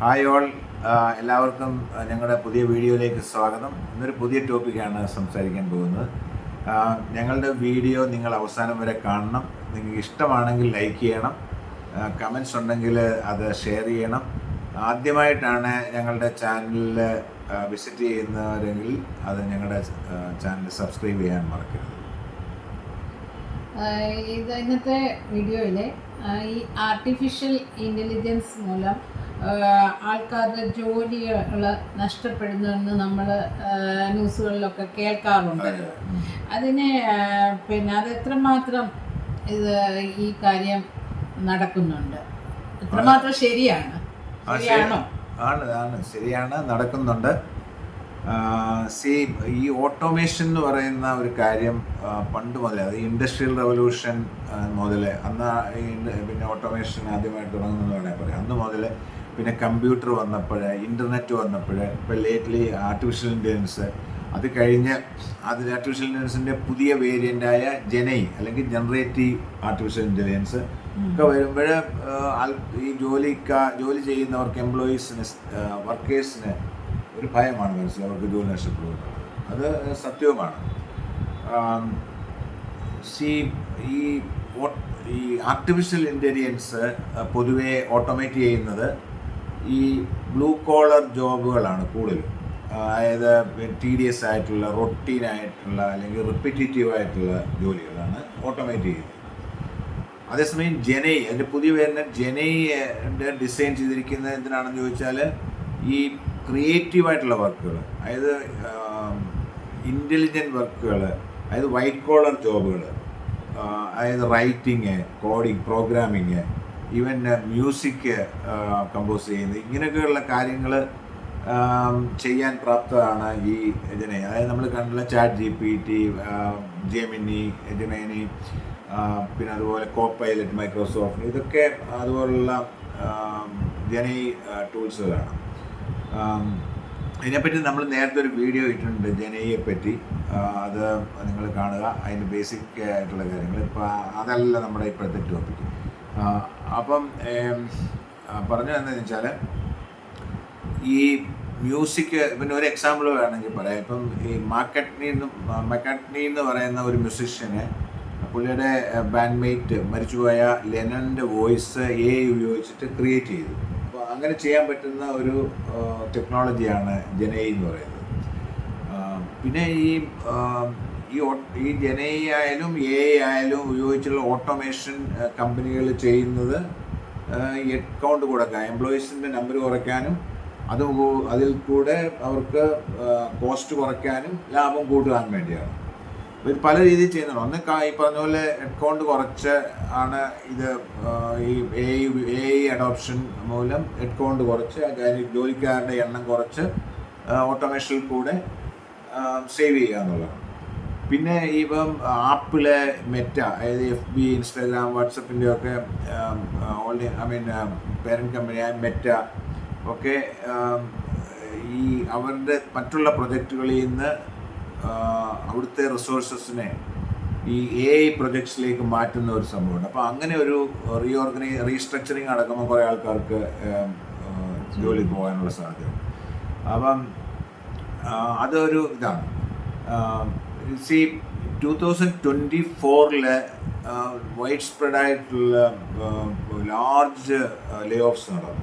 Hi all. എല്ലാവർക്കും ഞങ്ങളുടെ പുതിയ വീഡിയോയിലേക്ക് സ്വാഗതം. ഇന്നൊരു പുതിയ ടോപ്പിക്കാണ് സംസാരിക്കാൻ പോകുന്നത്. ഞങ്ങളുടെ വീഡിയോ നിങ്ങൾ അവസാനം വരെ കാണണം. നിങ്ങൾക്ക് ഇഷ്ടമാണെങ്കിൽ ലൈക്ക് ചെയ്യണം. കമൻസ് ഉണ്ടെങ്കിൽ അത് ഷെയർ ചെയ്യണം. ആദ്യമായിട്ടാണ് ഞങ്ങളുടെ ചാനലിൽ വിസിറ്റ് ചെയ്യുന്നവരെങ്കിൽ അത് ഞങ്ങളുടെ ചാനൽ സബ്സ്ക്രൈബ് ചെയ്യാൻ മറക്കരുത്. ഇത് ഇന്നത്തെ വീഡിയോയിലെ ഈ ആർട്ടിഫിഷ്യൽ ഇന്റലിജൻസ് മൂലം ആൾക്കാരുടെ ജോലികൾ നഷ്ടപ്പെടുന്നുവെന്ന് നമ്മൾ ന്യൂസുകളിലൊക്കെ കേൾക്കാറുണ്ടല്ലോ അതിനെ പിന്നെ അത് എത്രമാത്രം ഇത് ഈ കാര്യം നടക്കുന്നുണ്ട്? എത്രമാത്രം ശരിയാണ്? ആണ് ആണ്. ശരിയാണ് നടക്കുന്നുണ്ട്. സെയിം ഈ ഓട്ടോമേഷൻ എന്ന് പറയുന്ന ഒരു കാര്യം പണ്ട് മുതലേ അത് ഇൻഡസ്ട്രിയൽ റവല്യൂഷൻ മുതലേ അന്ന് പിന്നെ ഓട്ടോമേഷൻ ആദ്യമായിട്ട് തുടങ്ങുന്നതെന്ന് വേണമെങ്കിൽ പറയാം. അന്ന് മുതൽ പിന്നെ കമ്പ്യൂട്ടർ വന്നപ്പോൾ ഇന്റർനെറ്റ് വന്നപ്പോൾ ഇപ്പോൾ ലേറ്റ്ലി ആർട്ടിഫിഷ്യൽ ഇന്റലിജൻസ് അത് കഴിഞ്ഞ് അതിൽ ആർട്ടിഫിഷ്യൽ ഇന്റലിജൻസിന്റെ പുതിയ വേരിയന്റായ ജനൈ അല്ലെങ്കിൽ ജനറേറ്റീവ് ആർട്ടിഫിഷ്യൽ ഇന്റലിജൻസ് ഒക്കെ വരുമ്പോൾ ഈ ജോലിക്ക ജോലി ചെയ്യുന്നവർക്ക് എംപ്ലോയീസിന് വർക്കേഴ്സിന് ഒരു ഭയമാണ് മനസ്സിൽ അവർക്ക് ജോലി നഷ്ടപ്പെടുന്നത്. അത് സത്യവുമാണ്. സി ഈ ഈ ആർട്ടിഫിഷ്യൽ ഇന്റലിജൻസ് പൊതുവേ ഓട്ടോമേറ്റ് ചെയ്യുന്നത് ഈ ബ്ലൂ കോളർ ജോബുകളാണ് കൂടുതലും. അതായത് ടീഡിയസ് ആയിട്ടുള്ള റൊട്ടീൻ ആയിട്ടുള്ള അല്ലെങ്കിൽ റിപ്പിറ്റേറ്റീവ് ആയിട്ടുള്ള ജോലികളാണ് ഓട്ടോമേറ്റ് ചെയ്യുന്നത്. അതേസമയം ജനൈ അതിന്റെ പുതിയ പേരിന് ജനൈന്റെ ഡിസൈൻ ചെയ്തിരിക്കുന്നത് എന്തിനാണെന്ന് ചോദിച്ചാൽ ഈ ക്രിയേറ്റീവ് ആയിട്ടുള്ള വർക്കുകൾ അതായത് ഇന്റലിജന്റ് വർക്കുകൾ അതായത് വൈറ്റ് കോളർ ജോബുകൾ അതായത് writing coding programming even music compose ചെയ്യുന്നത്. ഇങ്ങനെയൊക്കെയുള്ള കാര്യങ്ങൾ ചെയ്യാൻ പ്രാപ്തമാണ് ഈ ഇതിനെ അതായത് നമ്മൾ കണ്ടുള്ള chat G P T Gemini Gemini പിന്നെ അതുപോലെ കോ പൈലറ്റ് മൈക്രോസോഫ്റ്റ് ഇതൊക്കെ അതുപോലുള്ള ജനൈ ടൂൾസുകളാണ് ആം, ഇതിനെപ്പറ്റി നമ്മൾ നേരത്തെ ഒരു വീഡിയോ ഇട്ടിട്ടുണ്ട് ജനയെ പറ്റി. അത് നിങ്ങൾ കാണുക. അതിന്റെ ബേസിക് ആയിട്ടുള്ള കാര്യങ്ങൾ ഇപ്പോൾ അതല്ല നമ്മുടെ ഇപ്പോഴത്തെ ടോപ്പിക്ക് അപ്പം പറഞ്ഞു തന്നെ വെച്ചാൽ ഈ മ്യൂസിക് പിന്നെ ഒരു എക്സാമ്പിൾ വേണമെങ്കിൽ പറയാം. ഇപ്പം ഈ മാക്കറ്റ്നി എന്ന് മക്കറ്റ്നി എന്ന് പറയുന്ന ഒരു മ്യൂസിഷ്യന് പുള്ളിയുടെ ബാൻഡ്മേറ്റ് മരിച്ചുപോയ ലെനന്റെ വോയിസ് എ ഉപയോഗിച്ചിട്ട് ക്രിയേറ്റ് ചെയ്തു. അപ്പോൾ അങ്ങനെ ചെയ്യാൻ പറ്റുന്ന ഒരു ടെക്നോളജിയാണ് ജനൈ എന്ന് പറയുന്നത്. പിന്നെ ഈ ഈ ഈ ജനഐ ആയാലും എ ആയാലും ഉപയോഗിച്ചുള്ള ഓട്ടോമേഷൻ കമ്പനികൾ ചെയ്യുന്നത് ഹെഡ് കൗണ്ട് എംപ്ലോയീസിന്റെ നമ്പർ കുറയ്ക്കാനും അത് അതിൽ കൂടെ അവർക്ക് കോസ്റ്റ് കുറയ്ക്കാനും ലാഭം കൂട്ടാൻ വേണ്ടിയാണ്. ഇവർ പല രീതിയിൽ ചെയ്യുന്നുണ്ട്. ഒന്ന് ഈ പറഞ്ഞ പോലെ ഹെഡ് കൗണ്ട് കുറച്ച് ആണ് ഇത് ഈ എ എ അഡോപ്ഷൻ മൂലം ഹെഡ് കൗണ്ട് കുറച്ച് ജോലിക്കാരുടെ എണ്ണം കുറച്ച് ഓട്ടോമേഷനിൽ കൂടെ സേവ് ചെയ്യുക എന്നുള്ളതാണ് പിന്നെ ഇപ്പം ആപ്പിലെ മെറ്റ അതായത് എഫ് ബി ഇൻസ്റ്റാഗ്രാം വാട്സപ്പിന്റെ ഒക്കെ ഓൾഡ് ഐ മീൻ പേരന്റ് കമ്പനിയായ മെറ്റ ഒക്കെ ഈ അവരുടെ മറ്റുള്ള പ്രൊജക്റ്റുകളിൽ നിന്ന് അവിടുത്തെ റിസോഴ്സസിനെ ഈ എ ഐ പ്രൊജക്ട്സിലേക്ക് മാറ്റുന്ന ഒരു സംഭവമുണ്ട്. അപ്പോൾ അങ്ങനെ ഒരു റീഓർഗനൈ റീസ്ട്രക്ചറിങ് അടക്കുമ്പോൾ കുറേ ആൾക്കാർക്ക് ജോലി പോകാനുള്ള സാധ്യത. അപ്പം അതൊരു ഇതാണ്. സി ടു തൗസൻഡ് ട്വന്റി ഫോറിൽ വൈഡ് സ്പ്രെഡ് ആയിട്ടുള്ള ലാർജ് ലേ ഓഫ്സ് നടന്നു.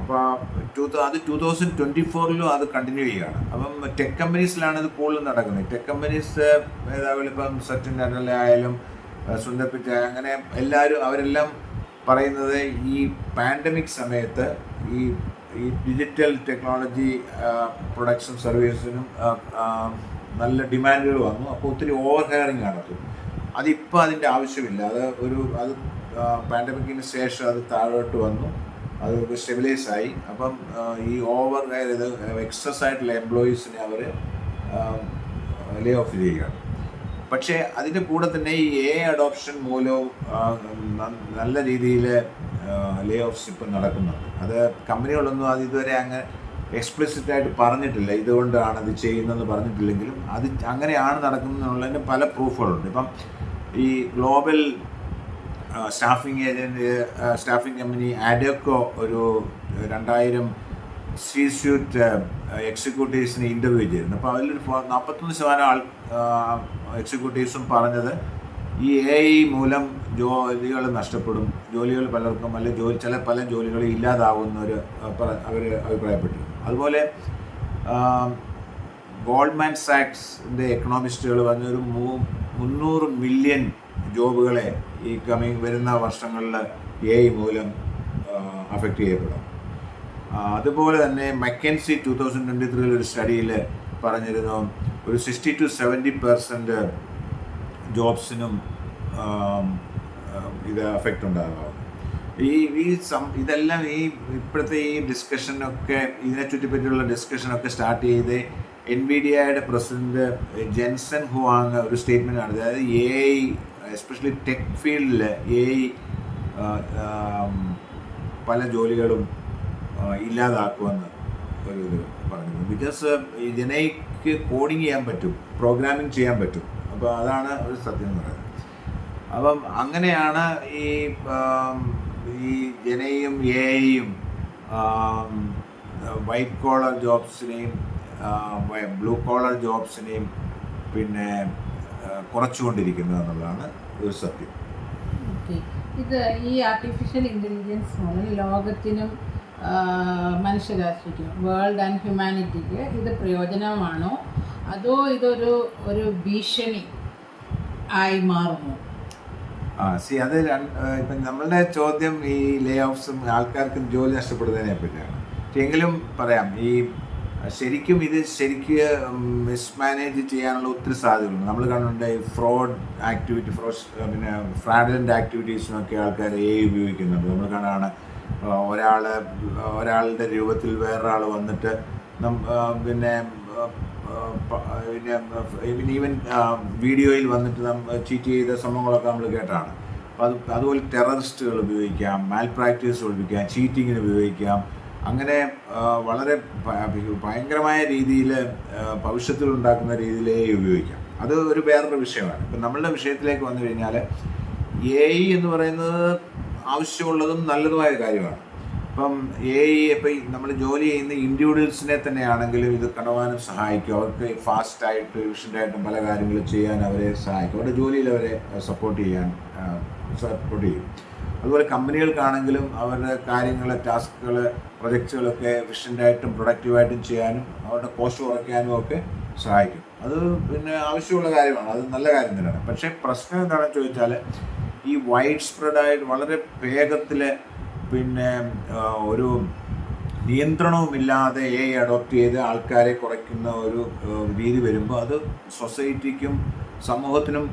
അപ്പോൾ ടു അത് ടു തൗസൻഡ് ട്വന്റി ഫോറിലും അത് കണ്ടിന്യൂ ചെയ്യുകയാണ് അപ്പം ടെക് കമ്പനീസിലാണ് ഇത് കൂടുതലും നടക്കുന്നത്. ടെക് കമ്പനീസ് ഏതായാലും ഇപ്പം സച്ചിൻ ടെൻഡുല ആയാലും സുന്ദർ അങ്ങനെ എല്ലാവരും അവരെല്ലാം പറയുന്നത് ഈ പാൻഡമിക് സമയത്ത് ഈ ഈ ഡിജിറ്റൽ ടെക്നോളജി പ്രൊഡക്ഷൻ സർവീസിനും നല്ല ഡിമാൻഡുകൾ വന്നു. അപ്പോൾ ഒത്തിരി ഓവർ ഹെയറിങ് നടത്തും അതിപ്പോൾ അതിന്റെ ആവശ്യമില്ല. അത് ഒരു അത് പാൻഡമിക്കിന് ശേഷം അത് താഴോട്ട് വന്നു. അത് സ്റ്റെബിലൈസ് ആയി. അപ്പം ഈ ഓവർ ഹെയർ ഇത് എക്സസ് ആയിട്ടുള്ള എംപ്ലോയീസിനെ അവർ ലേ ഓഫ് ചെയ്യുകയാണ്. പക്ഷേ അതിന്റെ കൂടെ തന്നെ ഈ എ അഡോപ്ഷൻ മൂലവും നല്ല രീതിയിൽ ലേ ഓഫ്സ് ഇപ്പം നടക്കുന്നുണ്ട്. അത് കമ്പനികളൊന്നും അത് ഇതുവരെ അങ്ങ് എക്സ്പ്ലിസിറ്റ് ആയിട്ട് പറഞ്ഞിട്ടില്ല. ഇതുകൊണ്ടാണ് ഇത് ചെയ്യുന്നതെന്ന് പറഞ്ഞിട്ടില്ലെങ്കിലും അത് അങ്ങനെയാണ് നടക്കുന്നതെന്നുള്ളതിന് പല പ്രൂഫുകളുണ്ട്. ഇപ്പം ഈ global staffing agent staffing company Adecco ഒരു രണ്ടായിരം സി സ്യൂട്ട് എക്സിക്യൂട്ടീവ്സിന് ഇന്റർവ്യൂ ചെയ്തിരുന്നു. അപ്പോൾ അതിലൊരു നാൽപ്പത്തൊന്ന് ശതമാനം ആൾ എക്സിക്യൂട്ടീവ്സും പറഞ്ഞത് ഈ എ ഐ മൂലം ജോലികൾ നഷ്ടപ്പെടും. ജോലികൾ പലർക്കും അല്ലെങ്കിൽ ജോലി ചില പല ജോലികളും ഇല്ലാതാവുന്ന ഒരു അവർ അഭിപ്രായപ്പെട്ടിരുന്നു അതുപോലെ ഗോൾഡ്മാൻ സാക്സിന്റെ എക്കണോമിസ്റ്റുകൾ പറഞ്ഞ ഒരു മൂ മുന്നൂറ് മില്യൺ ജോബുകളെ ഈ കമ്മിങ് വരുന്ന വർഷങ്ങളിൽ എ ഐ മൂലം അഫക്റ്റ് ചെയ്യപ്പെടും. അതുപോലെ തന്നെ മെക്കൻസി ടു തൗസൻഡ് ട്വന്റി ത്രീയിൽ ഒരു സ്റ്റഡിയിൽ പറഞ്ഞിരുന്നു ഒരു സിക്സ്റ്റി ടു സെവന്റി പെർസെന്റ് ജോബ്സിനും ഇത് അഫക്റ്റ് ഉണ്ടാകാം ഈ ഈ സം ഇതെല്ലാം ഈ ഇപ്പോഴത്തെ ഈ ഡിസ്കഷനൊക്കെ ഇതിനെ ചുറ്റിപ്പറ്റിയുള്ള ഡിസ്കഷനൊക്കെ സ്റ്റാർട്ട് ചെയ്ത് എൻ വി ഡി ഐയുടെ പ്രസിഡന്റ് ജെൻസൺ ഹുവാങ് ഒരു സ്റ്റേറ്റ്മെന്റ് ആണ് അതായത് എ ഐ എസ്പെഷ്യലി ടെക് ഫീൽഡിൽ എ ഐ പല ജോലികളും ഇല്ലാതാക്കുമെന്ന് ഒരു ഇത് പറഞ്ഞിരുന്നു. ബിക്കോസ് ഇതിനേക്ക് കോഡിങ് ചെയ്യാൻ പറ്റും പ്രോഗ്രാമിംഗ് ചെയ്യാൻ പറ്റും. അപ്പോൾ അതാണ് ഒരു സത്യം എന്ന് പറയുന്നത്. അപ്പം അങ്ങനെയാണ് ഈ ഈ ജനയും എ ഐയും വൈറ്റ് കോളർ ജോബ്സിനെയും ബ്ലൂ കോളർ ജോബ്സിനെയും പിന്നെ കുറച്ചുകൊണ്ടിരിക്കുന്നു എന്നുള്ളതാണ് ഒരു സത്യം. ഇത് ഈ ആർട്ടിഫിഷ്യൽ ഇന്റലിജൻസ് മൂലം ലോകത്തിനും മനുഷ്യരാശിക്കും വേൾഡ് ആൻഡ് ഹ്യൂമാനിറ്റിക്ക് ഇത് പ്രയോജനമാണോ? അതോ ഇതൊരു ഒരു ഭീഷണി ആയി മാറുമോ? സി അത് ഇപ്പം നമ്മളുടെ ചോദ്യം ഈ ലേ ഓഫ്സും ആൾക്കാർക്ക് ജോലി നഷ്ടപ്പെടുന്നതിനെ പറ്റിയാണ്. എങ്കിലും പറയാം ഈ ശരിക്കും ഇത് ശരിക്കും മിസ്മാനേജ് ചെയ്യാനുള്ള ഒത്തിരി സാധ്യതകളുണ്ട്. നമ്മൾ കണ്ടിട്ടുണ്ട് ഈ ഫ്രോഡ് ആക്ടിവിറ്റി ഫ്രോഡ് പിന്നെ ഫ്രാഡലന്റ് ആക്ടിവിറ്റീസിനൊക്കെ ആൾക്കാർ എ ഉപയോഗിക്കുന്നുണ്ട്. നമ്മൾ കാണാണ് ഒരാൾ ഒരാളുടെ രൂപത്തിൽ വേറൊരാൾ വന്നിട്ട് പിന്നെ പിന്നെ ഈവൻ വീഡിയോയിൽ വന്നിട്ട് നമ്മൾ ചീറ്റ് ചെയ്ത സംഭവങ്ങളൊക്കെ നമ്മൾ കേട്ടാണ്. അപ്പോൾ അത് അതുപോലെ ടെററിസ്റ്റുകൾ ഉപയോഗിക്കാം മാൽ പ്രാക്ടീസ് ഒഴിപ്പിക്കാം ചീറ്റിങ്ങിന് ഉപയോഗിക്കാം. അങ്ങനെ വളരെ ഭയങ്കരമായ രീതിയിൽ ഭവിഷ്യത്തിൽ ഉണ്ടാക്കുന്ന രീതിയിലേ ഉപയോഗിക്കാം. അത് ഒരു വേറൊരു വിഷയമാണ്. ഇപ്പം നമ്മളുടെ വിഷയത്തിലേക്ക് വന്നു കഴിഞ്ഞാൽ എ എന്ന് പറയുന്നത് ആവശ്യമുള്ളതും നല്ലതുമായ കാര്യമാണ്. ഇപ്പം എ ഐ ഇപ്പം നമ്മൾ ജോലി ചെയ്യുന്ന ഇൻഡിവിജ്വൽസിനെ തന്നെയാണെങ്കിലും ഇത് കടവാനും സഹായിക്കും. അവർക്ക് ഫാസ്റ്റായിട്ട് എഫിഷ്യന്റായിട്ടും പല കാര്യങ്ങളും ചെയ്യാൻ അവരെ സഹായിക്കും. അവരുടെ ജോലിയിൽ അവരെ സപ്പോർട്ട് ചെയ്യാൻ സപ്പോർട്ട് ചെയ്യും. അതുപോലെ കമ്പനികൾക്കാണെങ്കിലും അവരുടെ കാര്യങ്ങൾ ടാസ്കുകൾ പ്രൊജക്ട്സുകളൊക്കെ എഫിഷ്യന്റായിട്ടും പ്രൊഡക്റ്റീവായിട്ടും ചെയ്യാനും അവരുടെ കോസ്റ്റ് കുറയ്ക്കാനും ഒക്കെ സഹായിക്കും. അത് പിന്നെ ആവശ്യമുള്ള കാര്യമാണ്. അത് നല്ല കാര്യം തന്നെയാണ്. പക്ഷേ പ്രശ്നം എന്താണെന്ന് ചോദിച്ചാൽ ഈ വൈഡ് സ്പ്രെഡായിട്ട് വളരെ വേഗത്തിൽ പിന്നെ ഒരു നിയന്ത്രണവുമില്ലാതെ എ അഡോപ്റ്റ് ചെയ്ത് ആൾക്കാരെ കുറയ്ക്കുന്ന ഒരു രീതി വരുമ്പോൾ അത് സൊസൈറ്റിക്കും സമൂഹത്തിനും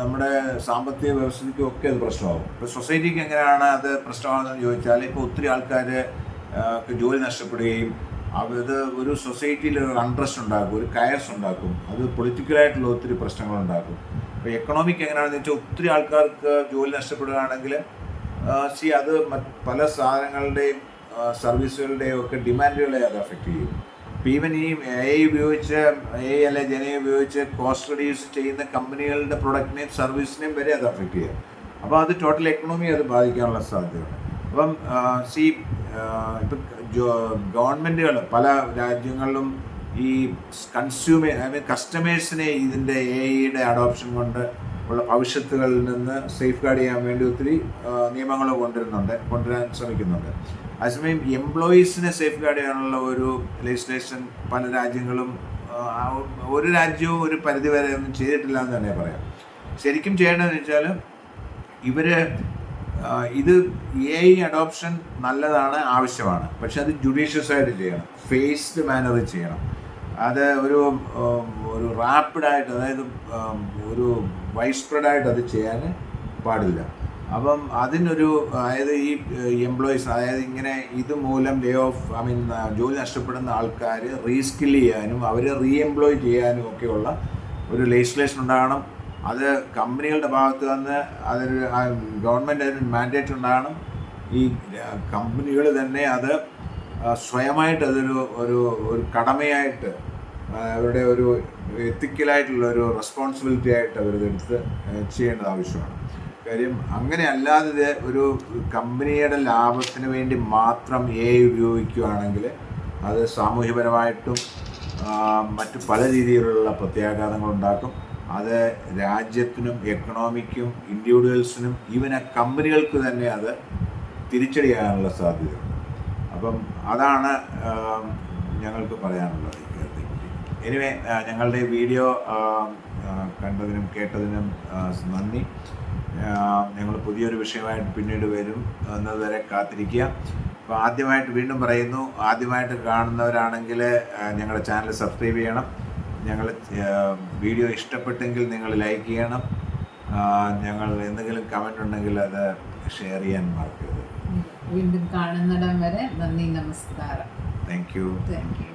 നമ്മുടെ സാമ്പത്തിക വ്യവസ്ഥയ്ക്കും ഒക്കെ അത് പ്രശ്നമാകും. ഇപ്പോൾ സൊസൈറ്റിക്ക് എങ്ങനെയാണ് അത് പ്രശ്നമാകുന്നതെന്ന് ചോദിച്ചാൽ ഇപ്പോൾ ഒത്തിരി ആൾക്കാർ ജോലി നഷ്ടപ്പെടുകയും അത് ഒരു സൊസൈറ്റിയിൽ ഒരു അൺട്രസ്റ്റ് ഉണ്ടാക്കും ഒരു കയർസ് ഉണ്ടാക്കും അത് പൊളിറ്റിക്കലായിട്ടുള്ള ഒത്തിരി പ്രശ്നങ്ങൾ ഉണ്ടാക്കും. ഇപ്പോൾ എക്കണോമിക് എങ്ങനെയാണെന്ന് വെച്ചാൽ ഒത്തിരി ആൾക്കാർക്ക് ജോലി നഷ്ടപ്പെടുകയാണെങ്കിൽ സി അത് പല സാധനങ്ങളുടെയും സർവീസുകളുടെയും ഒക്കെ ഡിമാൻഡുകളെ അത് അഫക്റ്റ് ചെയ്യും. ഇപ്പം ഈവൻ ഈ എ ഐ ഉപയോഗിച്ച് എ ഐ അല്ലെ ജന ഉപയോഗിച്ച് കോസ്റ്റ് റെഡ്യൂസ് ചെയ്യുന്ന കമ്പനികളുടെ പ്രൊഡക്റ്റിനെയും സർവീസിനെയും വരെ അത് അഫക്റ്റ് ചെയ്യും. അപ്പോൾ അത് ടോട്ടൽ എക്കണോമി അത് ബാധിക്കാനുള്ള സാധ്യതയുണ്ട്. അപ്പം സി ഇപ്പം ഗവൺമെന്റുകൾ പല രാജ്യങ്ങളിലും ഈ കൺസ്യൂമർ ഐ മീൻ കസ്റ്റമേഴ്സിനെ ഇതിന്റെ എ ഐയുടെ അഡോപ്ഷൻ കൊണ്ട് ഉള്ള ഭവിഷ്യത്തുകളിൽ നിന്ന് സേഫ് ഗാർഡ് ചെയ്യാൻ വേണ്ടി ഒത്തിരി നിയമങ്ങൾ കൊണ്ടുവരുന്നുണ്ട് കൊണ്ടുവരാൻ ശ്രമിക്കുന്നുണ്ട്. അതേസമയം എംപ്ലോയീസിനെ സേഫ് ഗാർഡ് ചെയ്യാനുള്ള ഒരു ലെജിസ്ലേഷൻ പല രാജ്യങ്ങളും ഒരു രാജ്യവും ഒരു പരിധി വരെ ഒന്നും ചെയ്തിട്ടില്ല എന്ന് തന്നെ പറയാം. ശരിക്കും ചെയ്യേണ്ടതെന്ന് വെച്ചാൽ ഇവർ ഇത് എ ഐ അഡോപ്ഷൻ നല്ലതാണ് ആവശ്യമാണ്. പക്ഷെ അത് ജുഡീഷ്യസ് ആയിട്ട് ചെയ്യണം ഫേസ്ഡ് മാനറിൽ ചെയ്യണം. അത് ഒരു ഒരു റാപ്പിഡായിട്ട് അതായത് ഒരു വൈഡ് സ്പ്രെഡായിട്ട് അത് ചെയ്യാൻ പാടില്ല. അപ്പം അതിനൊരു അതായത് ഈ എംപ്ലോയീസ് അതായത് ഇങ്ങനെ ഇത് മൂലം ലേ ഓഫ് ഐ മീൻ ജോലി നഷ്ടപ്പെടുന്ന ആൾക്കാർ റീസ്കിൽ ചെയ്യാനും അവരെ റീ എംപ്ലോയ് ചെയ്യാനും ഒക്കെയുള്ള ഒരു ലെജിസ്ലേഷൻ ഉണ്ടാകണം. അത് കമ്പനികളുടെ ഭാഗത്ത് നിന്ന് അതൊരു ഗവൺമെന്റ് അതിന് മാൻഡേറ്റ് ഉണ്ടാകണം. ഈ കമ്പനികൾ തന്നെ അത് സ്വയമായിട്ട് അതൊരു ഒരു ഒരു കടമയായിട്ട് അവരുടെ ഒരു എത്തിക്കലായിട്ടുള്ള ഒരു റെസ്പോൺസിബിലിറ്റി ആയിട്ട് അവരിതെടുത്ത് ചെയ്യേണ്ടത് ആവശ്യമാണ്. കാര്യം അങ്ങനെ അല്ലാതെ ഇത് ഒരു കമ്പനിയുടെ ലാഭത്തിന് വേണ്ടി മാത്രം എ ഉപയോഗിക്കുകയാണെങ്കിൽ അത് സാമൂഹ്യപരമായിട്ടും മറ്റു പല രീതിയിലുള്ള പ്രത്യാഘാതങ്ങൾ ഉണ്ടാക്കും അത് രാജ്യത്തിനും എക്കണോമിക്കും ഇൻഡിവിജ്വൽസിനും ഈവൻ ആ കമ്പനികൾക്ക് തന്നെ അത് തിരിച്ചടിയാകാനുള്ള സാധ്യതയുണ്ട്. അപ്പം അതാണ് ഞങ്ങൾക്ക് പറയാനുള്ളത്. എനിവേ ഞങ്ങളുടെ വീഡിയോ കണ്ടതിനും കേട്ടതിനും നന്ദി. ഞങ്ങൾ പുതിയൊരു വിഷയമായിട്ട് പിന്നീട് വരും. എന്നതുവരെ കാത്തിരിക്കുക. അപ്പോൾ ആദ്യമായിട്ട് വീണ്ടും പറയുന്നു ആദ്യമായിട്ട് കാണുന്നവരാണെങ്കിൽ ഞങ്ങളുടെ ചാനൽ സബ്സ്ക്രൈബ് ചെയ്യണം. ഞങ്ങൾ വീഡിയോ ഇഷ്ടപ്പെട്ടെങ്കിൽ നിങ്ങൾ ലൈക്ക് ചെയ്യണം. ഞങ്ങൾ എന്തെങ്കിലും കമന്റ് ഉണ്ടെങ്കിൽ അത് ഷെയർ ചെയ്യാൻ മറക്കരുത്. വീണ്ടും കാണുന്നിടം വരെ നന്ദി നമസ്കാരം. Thank you thank you